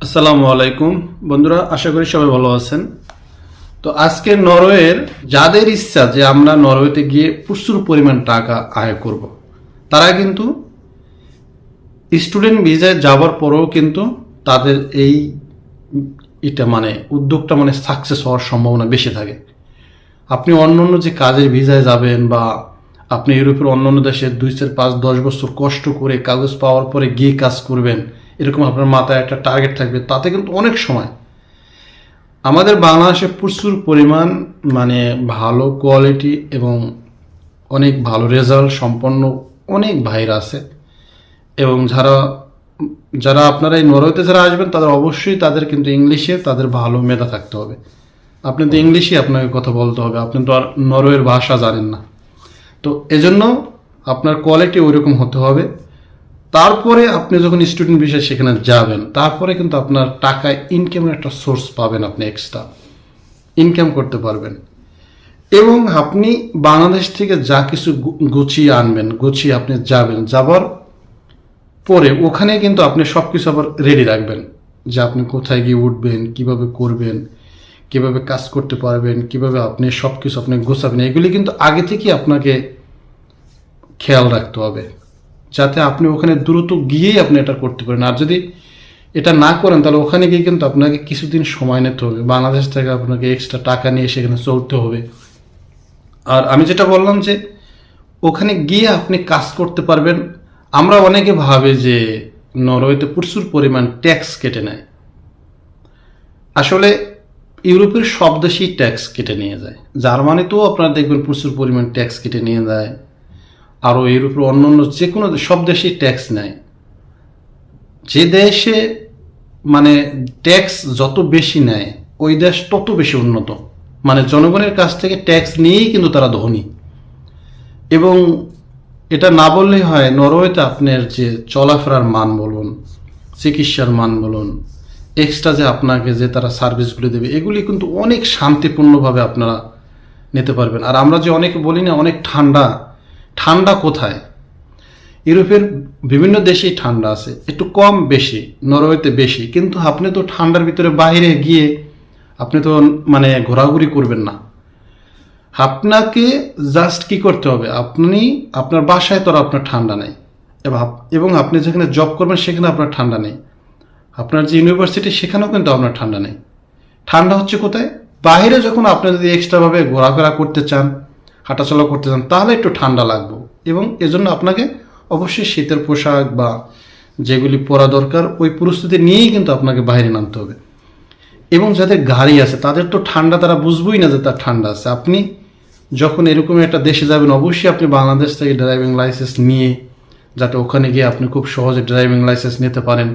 আসসালামু আলাইকুম বন্ধুরা, আশা করি সবাই ভালো আছেন তো আজকে নরওয়ের যাদের ইচ্ছা যে আমরা নরওয়েতে গিয়ে প্রচুর পরিমাণ টাকা আয় করব। তারা কিন্তু স্টুডেন্ট ভিসায় যাওয়ার পরেও কিন্তু তাদের এই এটা মানে উদ্যোগটা মানে সাকসেস হওয়ার সম্ভাবনা বেশি থাকে আপনি অন্য অন্য যে কাজের ভিসায় যাবেন বা আপনি ইউরোপের অন্য অন্য দেশে দুই চার পাঁচ দশ বছর কষ্ট করে কাগজ পাওয়ার পরে গিয়ে কাজ করবেন এরকম আপনার মাথায় একটা টার্গেট থাকবে, তাতে কিন্তু অনেক সময়। আমাদের বাংলাদেশে প্রচুর পরিমাণ মানে ভালো কোয়ালিটি এবং অনেক ভালো রেজাল্ট সম্পন্ন অনেক ভাইরা আছে। এবং যারা যারা আপনারা এই নরওয়েতে যারা আসবেন, তাদের অবশ্যই তাদের কিন্তু ইংলিশে তাদের ভালো মেধা থাকতে হবে। আপনি তো ইংলিশই আপনাকে কথা বলতে হবে, আপনি তো আর নরওয়ের ভাষা জানেন না। তো এজন্য আপনার কোয়ালিটি ওইরকম হতে হবে। তারপরে আপনি যখন স্টুডেন্ট বিষয়ে সেখানে যাবেন, তারপরে কিন্তু আপনার টাকা ইনকামের একটা সোর্স পাবেন আপনি এক্সট্রা ইনকাম করতে পারবেন। এবং আপনি বাংলাদেশ থেকে যা কিছু গুছিয়ে আনবেন, গুছিয়ে আপনি যাবেন, যাবার পরে ওখানে কিন্তু আপনি সব কিছু আবার রেডি রাখবেন। যে আপনি কোথায় গিয়ে উঠবেন, কীভাবে করবেন, কীভাবে কাজ করতে পারবেন, কীভাবে আপনি সব কিছু আপনি গোছাবেন, এগুলি কিন্তু আগে থেকেই আপনাকে খেয়াল রাখতে হবে। যাতে আপনি ওখানে দ্রুত গিয়েই আপনি এটা করতে পারেন। আর যদি এটা না করেন, তাহলে ওখানে গিয়ে কিন্তু আপনাকে কিছুদিন সময় নিতে হবে। বাংলাদেশ থেকে আপনাকে এক্সট্রা টাকা নিয়ে সেখানে চলতে হবে। আর আমি যেটা বললাম যে, ওখানে গিয়ে আপনি কাজ করতে পারবেন। আমরা অনেকে ভাবে যে, নরওয়েতে প্রচুর পরিমাণ ট্যাক্স কেটে নেয়। আসলে ইউরোপের সব দেশেই ট্যাক্স কেটে নিয়ে যায়। জার্মানিতেও আপনারা দেখবেন প্রচুর পরিমাণ ট্যাক্স কেটে নিয়ে যায়। আরও এর উপর অন্য অন্য যে কোনো সব দেশেই ট্যাক্স নেয়। যে দেশে মানে ট্যাক্স যত বেশি নেয়, ওই দেশ তত বেশি উন্নত। মানে জনগণের কাছ থেকে ট্যাক্স নিয়েই কিন্তু তারা ধনী। এবং এটা না বললেই হয়, নরওয়েতে আপনার যে চলাফেরার মান বলুন, চিকিৎসার মান বলুন এক্সট্রা যে আপনাকে যে তারা সার্ভিসগুলি দেবে, এগুলি কিন্তু অনেক শান্তিপূর্ণভাবে আপনারা নিতে পারবেন। আর আমরা যে অনেকে বলি না, অনেক ঠান্ডা ঠান্ডা কোথায়? ইউরোপের বিভিন্ন দেশেই ঠান্ডা আছে। একটু কম বেশি, নরওয়েতে বেশি। কিন্তু আপনি তো ঠান্ডার ভিতরে বাইরে গিয়ে আপনি তো মানে ঘোরাঘুরি করবেন না। আপনাকে জাস্ট কি করতে হবে? আপনি, আপনার বাসায় তো আপনার ঠান্ডা নেই। এবং আপনি যেখানে জব করবেন সেখানে আপনার ঠান্ডা নেই। আপনার যে ইউনিভার্সিটি সেখানেও কিন্তু আপনার ঠান্ডা নেই। ঠান্ডা হচ্ছে কোথায়? বাইরে যখন আপনি যদি এক্সট্রাভাবে ঘোরাফেরা করতে চান হাঁটাচলা করতে চান, তাহলে একটু ঠান্ডা লাগবে। এবং এজন্য আপনাকে অবশ্যই শীতের পোশাক বা যেগুলি পরা দরকার, ওই পরিস্থিতি নিয়েই কিন্তু আপনাকে বাইরে নামতে হবে। এবং যাদের গাড়ি আছে, তাদের তো ঠান্ডা তারা বুঝবই না যে তার ঠান্ডা আছে। আপনি যখন এরকম একটা দেশে যাবেন, অবশ্যই আপনি বাংলাদেশ থেকে ড্রাইভিং লাইসেন্স নিয়ে, যাতে ওখানে গিয়ে আপনি খুব সহজে ড্রাইভিং লাইসেন্স নিতে পারেন।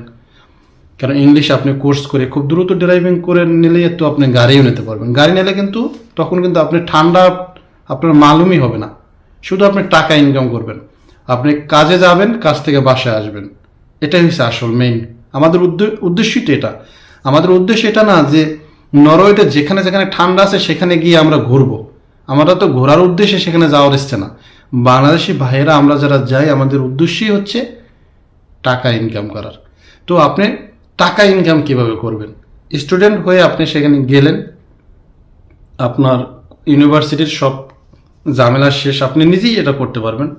কারণ ইংলিশ আপনি কোর্স করে খুব দ্রুত ড্রাইভিং করে নিলে তো আপনি গাড়িও নিতে পারবেন। গাড়ি নিলে কিন্তু তখন কিন্তু আপনি ঠান্ডা আপনার মালুমই হবে না। শুধু আপনি টাকা ইনকাম করবেন। আপনি কাজে যাবেন, কাজ থেকে বাসায় আসবেন। এটাই হচ্ছে আসল মেইন আমাদের উদ্দে- উদ্দেশ্যই তো এটা। আমাদের উদ্দেশ্য এটা না যে নরওয়েতে যেখানে যেখানে ঠান্ডা আছে সেখানে গিয়ে আমরা ঘুরবো। আমরা তো ঘোরার উদ্দেশ্যে সেখানে যাওয়ার ইচ্ছে না। বাংলাদেশি ভাইয়েরা আমরা যারা যাই, আমাদের উদ্দেশ্যই হচ্ছে টাকা ইনকাম করার। তো আপনি টাকা ইনকাম কীভাবে করবেন? স্টুডেন্ট হয়ে আপনি সেখানে গেলেন, আপনার ইউনিভার্সিটির সব ঝামেলা শেষ, আপনি নিজেই এটা করতে পারবেন।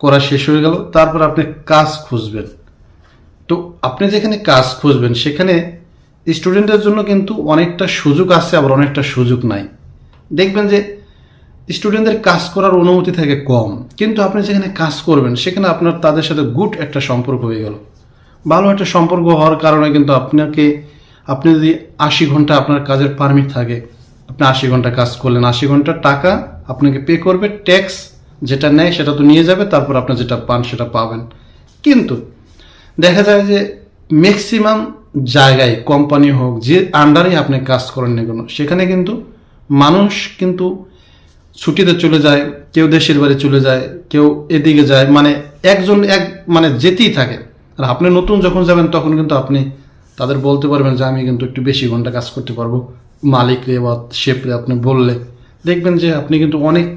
করা শেষ হয়ে গেল, তারপর আপনি কাজ খুঁজবেন। তো আপনি যেখানে কাজ খুঁজবেন, সেখানে স্টুডেন্টের জন্য কিন্তু অনেকটা সুযোগ আছে, আবার অনেকটা সুযোগ নাই। দেখবেন যে স্টুডেন্টদের কাজ করার অনুমতি থাকে কম, কিন্তু আপনি যেখানে কাজ করবেন, সেখানে আপনার তাদের সাথে গুড একটা সম্পর্ক হয়ে গেল। ভালো একটা সম্পর্ক হওয়ার কারণে কিন্তু আপনাকে, আপনি যদি আশি ঘণ্টা আপনার কাজের পারমিট থাকে আপনি আশি ঘণ্টা কাজ করলেন, আশি ঘণ্টার টাকা আপনাকে পে করবে ট্যাক্স যেটা নেয় সেটা তো নিয়ে যাবে, তারপর আপনি যেটা পান সেটা পাবেন। কিন্তু দেখা যায় যে ম্যাক্সিমাম জায়গায় কোম্পানি হোক, যে আন্ডারে আপনি কাজ করেন না কেন, সেখানে কিন্তু মানুষ কিন্তু ছুটিতে চলে যায়, কেউ দেশের বাড়ি চলে যায়, কেউ এদিকে যায় মানে একজন এক মানে যেতেই থাকে। আর আপনি নতুন যখন যাবেন, তখন কিন্তু আপনি তাদের বলতে পারবেন যে, আমি কিন্তু একটু বেশি ঘণ্টা কাজ করতে পারব। মালিকরে বা শেফরে আপনি বললে, দেখবেন যে আপনি কিন্তু অনেক,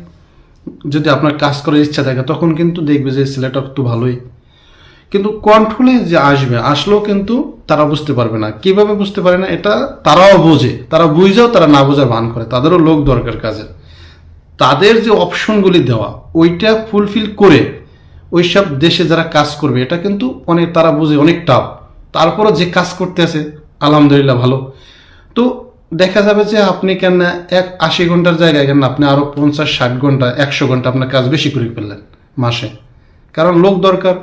যদি আপনার কাজ করার ইচ্ছা থাকে, তখন কিন্তু দেখবে যে ছেলেটা একটু ভালোই। কিন্তু কন্ট্রোলে যে আসবে, আসলেও কিন্তু তারা বুঝতে পারবে না। কীভাবে বুঝতে পারে না, এটা তারাও বোঝে। তারা বুঝেও তারা না বোঝার ভান করে। তাদেরও লোক দরকার কাজের। তাদের যে অপশনগুলি দেওয়া, ওইটা ফুলফিল করে ওই সব দেশে যারা কাজ করবে, এটা কিন্তু অনেক, তারা বুঝে অনেক টাফ তারপরও যে কাজ করতে আছে, আলহামদুলিল্লাহ ভালো। তো দেখা যাবে যে আপনি কেন এক আশি ঘণ্টার জায়গায় কেন আপনি আরও পঞ্চাশ, ষাট ঘণ্টা, একশো ঘণ্টা আপনার কাজ বেশি করে ফেললেন মাসে। কারণ লোক দরকার।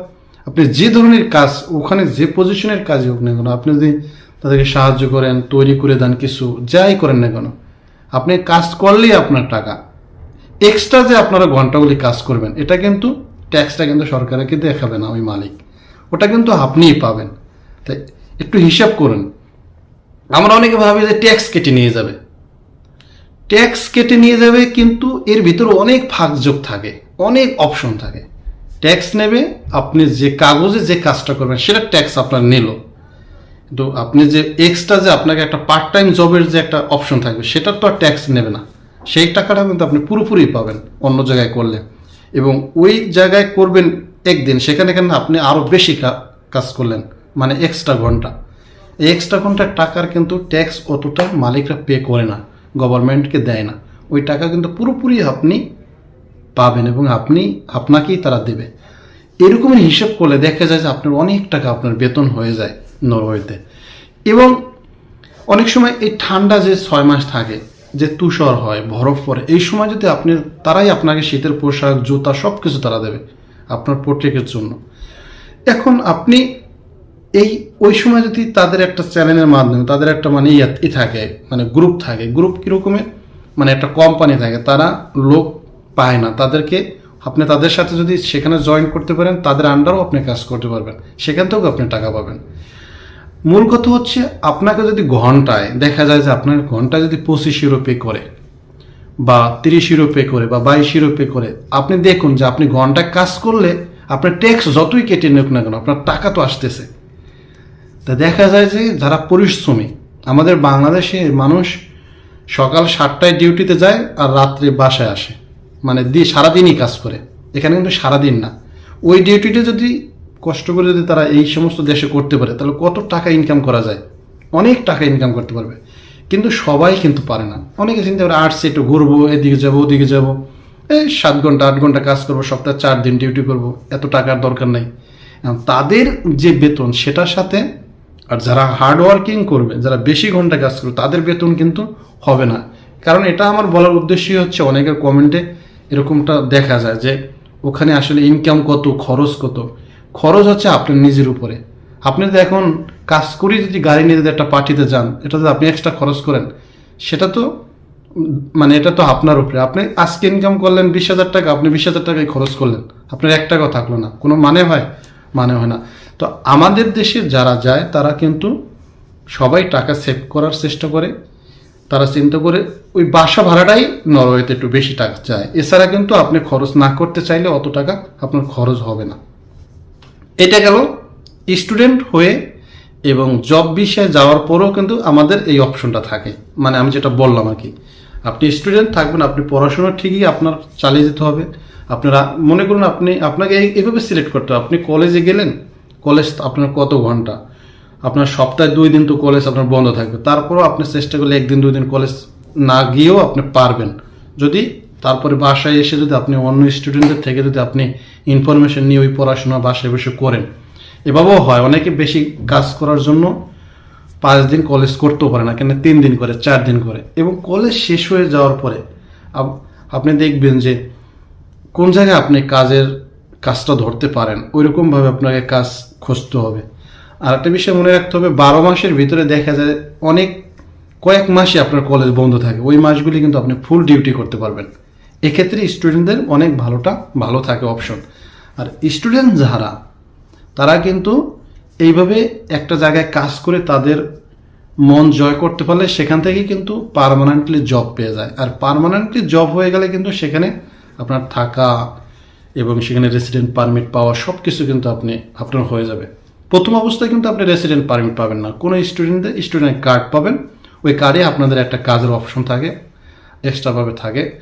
আপনি যে ধরনের কাজ, ওখানে যে পজিশনের কাজই হোক না কেন, আপনি যদি তাদেরকে সাহায্য করেন, তৈরি করে দেন কিছু, যাই করেন না কেন, আপনি কাজ করলেই আপনার টাকা। এক্সট্রা যে আপনারা ঘন্টাগুলি কাজ করবেন, এটা কিন্তু ট্যাক্সটা কিন্তু সরকারকে দেখাবে না, ওই মালিক। ওটা কিন্তু আপনিই পাবেন। তাই একটু হিসাব করুন। আমরা অনেকে ভাবি যে ট্যাক্স কেটে নিয়ে যাবে। ট্যাক্স কেটে নিয়ে যাবে কিন্তু এর ভিতরে অনেক ফাঁকযোগ থাকে, অনেক অপশন থাকে। ট্যাক্স নেবে, আপনি যে কাগজে যে কাজটা করবেন সেটা ট্যাক্স আপনার নিল। কিন্তু আপনি যে এক্সট্রা যে আপনাকে একটা পার্ট টাইম জবের যে একটা অপশন থাকবে, সেটার তো আর ট্যাক্স নেবে না। সেই টাকাটা কিন্তু আপনি পুরোপুরি পাবেন অন্য জায়গায় করলে। এবং ওই জায়গায় করবেন একদিন, সেখানে কেন আপনি আরও বেশি কাজ করলেন মানে এক্সট্রা ঘণ্টা। এই এক্সট্রা ঘণ্টার টাকার কিন্তু ট্যাক্স অতটা মালিকরা পে করে না গভর্নমেন্টকে দেয় না। ওই টাকা কিন্তু পুরোপুরি আপনি পাবেন এবং আপনি আপনাকেই তারা দেবে। এরকমই হিসাব করলে দেখা যায় যে আপনার অনেক টাকা আপনার বেতন হয়ে যায় নরওয়েতে। এবং অনেক সময় এই ঠান্ডা যে ছয় মাস থাকে, যে তুষার হয়, বরফ পড়ে, এই সময় যদি আপনি, তারাই আপনাকে শীতের পোশাক, জুতা সব কিছু তারা দেবে আপনার পোট্রেকের জন্য। এখন আপনি এই, ওই সময় যদি তাদের একটা চ্যানেলের মাধ্যমে, তাদের একটা মানে ইয়ে থাকে মানে গ্রুপ থাকে গ্রুপ কীরকমের মানে একটা কোম্পানি থাকে, তারা লোক পায় না। তাদেরকে আপনি তাদের সাথে যদি সেখানে জয়েন করতে পারেন, তাদের আন্ডারও আপনি কাজ করতে পারবেন। সেখান থেকেও আপনি টাকা পাবেন। মূল কথা হচ্ছে, আপনাকে যদি ঘন্টায়, দেখা যায় যে আপনার ঘন্টায় যদি পঁচিশ ইউরো পে করে, বা তিরিশ ইউরো পে করে, বা বাইশ ইউরো পে করে, আপনি দেখুন যে আপনি ঘন্টায় কাজ করলে, আপনার ট্যাক্স যতই কেটে নিক না কেন, আপনার টাকা তো আসতেছে। তা দেখা যায় যে যারা পরিশ্রমী আমাদের বাংলাদেশে মানুষ সকাল সাতটায় ডিউটিতে যায় আর রাত্রে বাসায় আসে। মানে দিয়ে সারাদিনই কাজ করে। এখানে কিন্তু সারাদিন না। ওই ডিউটিটা যদি কষ্ট করে যদি তারা এই সমস্ত দেশে করতে পারে, তাহলে কত টাকা ইনকাম করা যায়? অনেক টাকা ইনকাম করতে পারবে। কিন্তু সবাই কিন্তু পারে না। অনেকে চিন্তা করে, আর্টসে একটু ঘুরবো, এদিকে যাব, ওদিকে যাব। এই সাত ঘণ্টা, আট ঘণ্টা কাজ করব, সপ্তাহে চার দিন ডিউটি করব, এত টাকার দরকার নেই। তাদের যে বেতন, সেটার সাথে আর যারা হার্ড ওয়ার্কিং করবে, যারা বেশি ঘণ্টা কাজ করবে, তাদের বেতন কিন্তু হবে না। কারণ এটা আমার বলার উদ্দেশ্যই হচ্ছে অনেকের কমেন্টে এরকমটা দেখা যায় যে, ওখানে আসলে ইনকাম কত, খরচ কত? খরচ হচ্ছে আপনার নিজের উপরে। আপনি যদি এখন কাজ করি যদি গাড়ি নিয়ে যদি একটা পার্টিতে যান, এটা যদি আপনি এক্সট্রা খরচ করেন, সেটা তো মানে এটা তো আপনার উপরে। আপনি আজকে ইনকাম করলেন বিশ হাজার টাকা, আপনি বিশ হাজার টাকায় খরচ করলেন। আপনার এক টাকাও থাকল না। কোনো মানে হয়? মানে হয় না। তো আমাদের দেশে যারা যায়, তারা কিন্তু সবাই টাকা সেভ করার চেষ্টা করে। তারা চিন্তা করে ওই বাসা ভাড়াটাই নরওয়েতে একটু বেশি টাকা চায়। এছাড়া কিন্তু আপনি খরচ না করতে চাইলে অত টাকা আপনার খরচ হবে না। এটা গেল স্টুডেন্ট হয়ে এবং জব বিষয়ে যাওয়ার পরেও কিন্তু আমাদের এই অপশনটা থাকে। মানে আমি যেটা বললাম আর কি, আপনি স্টুডেন্ট থাকবেন, আপনি পড়াশোনা ঠিকই আপনার চালিয়ে যেতে হবে। আপনারা মনে করুন আপনি, আপনাকে এই- এইভাবে সিলেক্ট করতে হবে। আপনি কলেজে গেলেন কলেজ আপনার কত ঘণ্টা? আপনার সপ্তাহে দুই দিন তো কলেজ আপনার বন্ধ থাকবে। তারপরেও আপনি চেষ্টা করলে একদিন, দুই দিন কলেজ না গিয়েও আপনি পারবেন। যদি তারপরে বাসায় এসে যদি আপনি অন্য স্টুডেন্টদের থেকে যদি আপনি ইনফরমেশন নিয়ে ওই পড়াশোনা বাসায় বসে করেন। এভাবেও হয়। অনেকে বেশি কাজ করার জন্য পাঁচ দিন কলেজ করতেও পারে না, কেন তিন দিন করে, চার দিন করে। এবং কলেজ শেষ হয়ে যাওয়ার পরে আপনি দেখবেন যে কোন জায়গায় আপনি কাজের কাজটা ধরতে পারেন, ওইরকমভাবে আপনাকে কাজ খুঁজতে হবে। আর একটা বিষয় মনে রাখতে হবে, বারো মাসের ভিতরে দেখা যায় অনেক, কয়েক মাসে আপনার কলেজ বন্ধ থাকে। ওই মাসগুলি কিন্তু আপনি ফুল ডিউটি করতে পারবেন। এক্ষেত্রে স্টুডেন্টদের অনেক ভালোটা ভালো থাকে অপশন আর স্টুডেন্ট যারা, তারা কিন্তু এইভাবে একটা জায়গায় কাজ করে তাদের মন জয় করতে পারলে সেখান থেকে কিন্তু পারমানেন্টলি জব পেয়ে যায়। আর পারমানেন্টলি জব হয়ে গেলে কিন্তু সেখানে আপনার থাকা এবং সেখানে রেসিডেন্ট পারমিট পাওয়া সব কিছু কিন্তু আপনি, আপনার হয়ে যাবে। প্রথম অবস্থায় কিন্তু আপনি রেসিডেন্ট পারমিট পাবেন না। কোনো স্টুডেন্টদের স্টুডেন্ট কার্ড পাবেন। ওই কার্ডে আপনাদের একটা কাজের অপশন থাকে এক্সট্রাভাবে থাকে।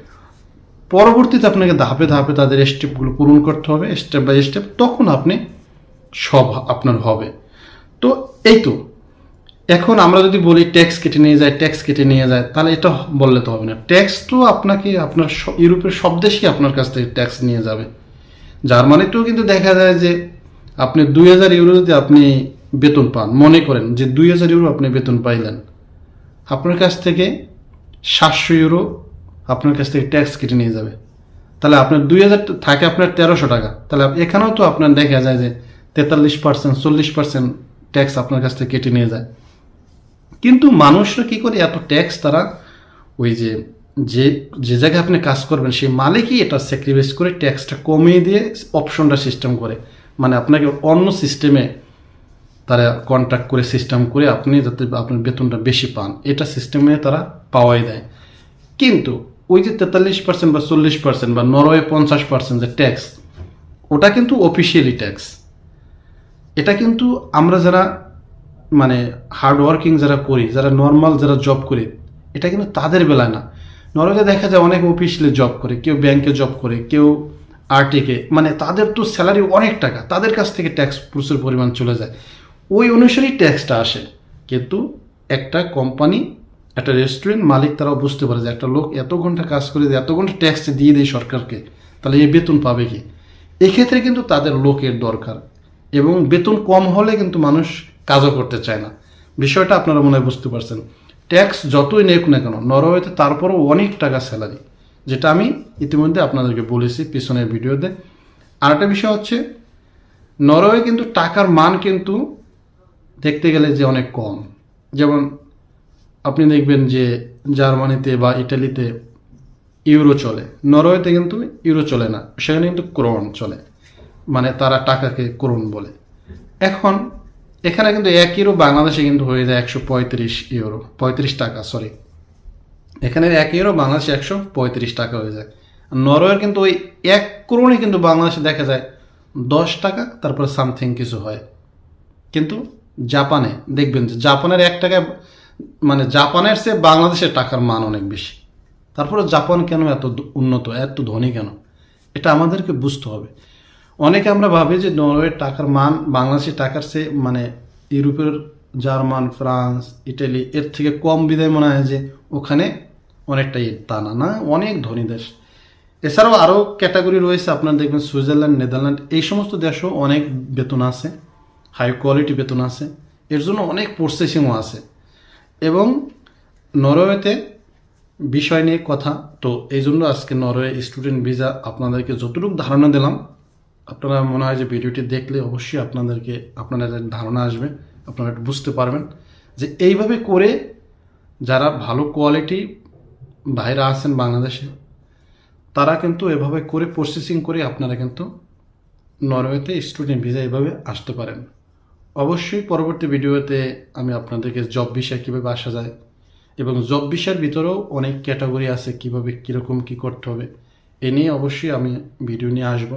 পরবর্তীতে আপনাকে ধাপে ধাপে তাদের স্টেপগুলো পূরণ করতে হবে স্টেপ বাই স্টেপ তখন আপনি সব আপনার হবে। তো এই তো। এখন আমরা যদি বলি ট্যাক্স কেটে নিয়ে যায় ট্যাক্স কেটে নিয়ে যায়, তাহলে এটা বললে তো হবে না। ট্যাক্স তো আপনাকে, আপনার ইউরোপের সব দেশই আপনার কাছ থেকে ট্যাক্স নিয়ে যাবে। জার্মানিতেও কিন্তু দেখা যায় যে আপনি দুই হাজার ইউরো যদি আপনি বেতন পান, মনে করেন যে দুই হাজার ইউরো আপনি বেতন পাইলেন, আপনার কাছ থেকে সাতশো ইউরো আপনার কাছ থেকে ট্যাক্স কেটে নিয়ে যাবে। তাহলে আপনার দুই হাজার থাকে আপনার তেরোশো টাকা। তাহলে এখানেও তো আপনার দেখা যায় যে তেতাল্লিশ পার্সেন্ট চল্লিশ পার্সেন্ট ট্যাক্স আপনার কাছ থেকে কেটে নিয়ে যায়। কিন্তু মানুষরা কি করে এত ট্যাক্স তারা ওই যে যে যে জায়গায় আপনি কাজ করবেন, সেই মালিকই এটা স্যাক্রিফাইস করে ট্যাক্সটা কমিয়ে দিয়ে অপশনটা সিস্টেম করে। মানে আপনাকে অন্য সিস্টেমে তারা কন্ট্রাক্ট করে সিস্টেম করে আপনি যাতে আপনার বেতনটা বেশি পান। এটা সিস্টেমে তারা পাওয়াই দেয়। কিন্তু ওই যে তেতাল্লিশ পার্সেন্ট বা চল্লিশ পার্সেন্ট বা নরওয়ে পঞ্চাশ পার্সেন্ট যে ট্যাক্স ওটা কিন্তু অফিসিয়ালি ট্যাক্স এটা কিন্তু আমরা যারা মানে হার্ড ওয়ার্কিং যারা করি, যারা নর্মাল যারা জব করি, এটা কিন্তু তাদের বেলায় না। নর্মালি দেখা যায় অনেক অফিসিয়ালি জব করে, কেউ ব্যাংকে জব করে, কেউ আরটিকে মানে তাদের তো স্যালারি অনেক টাকা, তাদের কাছ থেকে ট্যাক্স প্রচুর পরিমাণ চলে যায়। ওই অনুসারেই ট্যাক্সটা আসে। কিন্তু একটা কোম্পানি একটা রেস্টুরেন্ট মালিক তারাও বুঝতে পারে যে একটা লোক এত ঘণ্টা কাজ করে যে এত ঘণ্টা ট্যাক্স দিয়ে দেয় সরকারকে, তাহলে এই বেতন পাবে কি? এক্ষেত্রে কিন্তু তাদের লোকের দরকার এবং বেতন কম হলে কিন্তু মানুষ কাজও করতে চায় না। বিষয়টা আপনারা মনে হয় বুঝতে পারছেন। ট্যাক্স যতই নেক না কেন, নরওয়েতে তারপরও অনেক টাকা স্যালারি, যেটা আমি ইতিমধ্যে আপনাদেরকে বলেছি পিছনের ভিডিওতে। আর একটা বিষয় হচ্ছে, নরওয়ে কিন্তু টাকার মান কিন্তু দেখতে গেলে যে অনেক কম। যেমন আপনি দেখবেন যে জার্মানিতে বা ইটালিতে ইউরো চলে, নরওয়েতে কিন্তু ইউরো চলে না, সেখানে কিন্তু ক্রোন চলে মানে তারা টাকাকে ক্রোন বলে। এখন এখানে কিন্তু এক ইউরো বাংলাদেশে কিন্তু হয়ে যায় একশো পঁয়ত্রিশ ইউরো পঁয়ত্রিশ টাকা সরি এখানে এক ইউরো বাংলাদেশে একশো পঁয়ত্রিশ টাকা হয়ে যায়। নরওয়ের কিন্তু ওই এক ক্রোনই কিন্তু বাংলাদেশে দেখা যায় দশ টাকা, তারপরে সামথিং কিছু হয়। কিন্তু জাপানে, দেখবেন যে জাপানের এক টাকা মানে জাপানের চেয়ে বাংলাদেশের টাকার মান অনেক বেশি। তারপরে জাপান কেন এত উন্নত, এত ধনী কেন? এটা আমাদেরকে বুঝতে হবে। অনেকে আমরা ভাবি যে নরওয়ের টাকার মান, বাংলাদেশের টাকার চেয়ে মানে ইউরোপের জার্মান, ফ্রান্স, ইটালি, এর থেকে কম বিদায় মনে হয় যে ওখানে অনেকটাই তা না না? অনেক ধনী দেশ। এছাড়াও আরও ক্যাটাগরি রয়েছে, আপনারা দেখবেন সুইজারল্যান্ড, নেদারল্যান্ড, এই সমস্ত দেশও অনেক বেতন আছে, হাই কোয়ালিটি বেতন আছে, এর জন্য অনেক প্রসেসিংও আছে। এবং নরওয়েতে বিষয় নিয়ে কথা, তো এই জন্য আজকে নরওয়ে স্টুডেন্ট ভিসা আপনাদেরকে যতটুকু ধারণা দিলাম আপনারা মনে হয় যে ভিডিওটি দেখলে অবশ্যই আপনাদেরকে, আপনাদের ধারণা আসবে, আপনারা একটু বুঝতে পারবেন যে এইভাবে করে যারা ভালো কোয়ালিটি ভাইরা আছেন বাংলাদেশে, তারা কিন্তু এভাবে করে প্রসেসিং করে আপনারা কিন্তু নরওয়েতে স্টুডেন্ট ভিসা এভাবে আসতে পারেন। অবশ্যই পরবর্তী ভিডিওতে আমি আপনাদেরকে জব বিষয় কীভাবে আসা যায় এবং জব বিষয়ের ভিতরেও অনেক ক্যাটাগরি আছে কীভাবে কীরকম কী করতে হবে, এ নিয়ে অবশ্যই আমি ভিডিও নিয়ে আসব।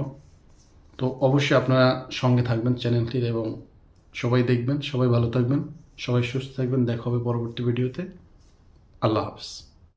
তো অবশ্যই আপনারা সঙ্গে থাকবেন চ্যানেলটির এবং সবাই দেখবেন, সবাই ভালো থাকবেন, সবাই সুস্থ থাকবেন। দেখা হবে পরবর্তী ভিডিওতে। আল্লাহ হাফিজ।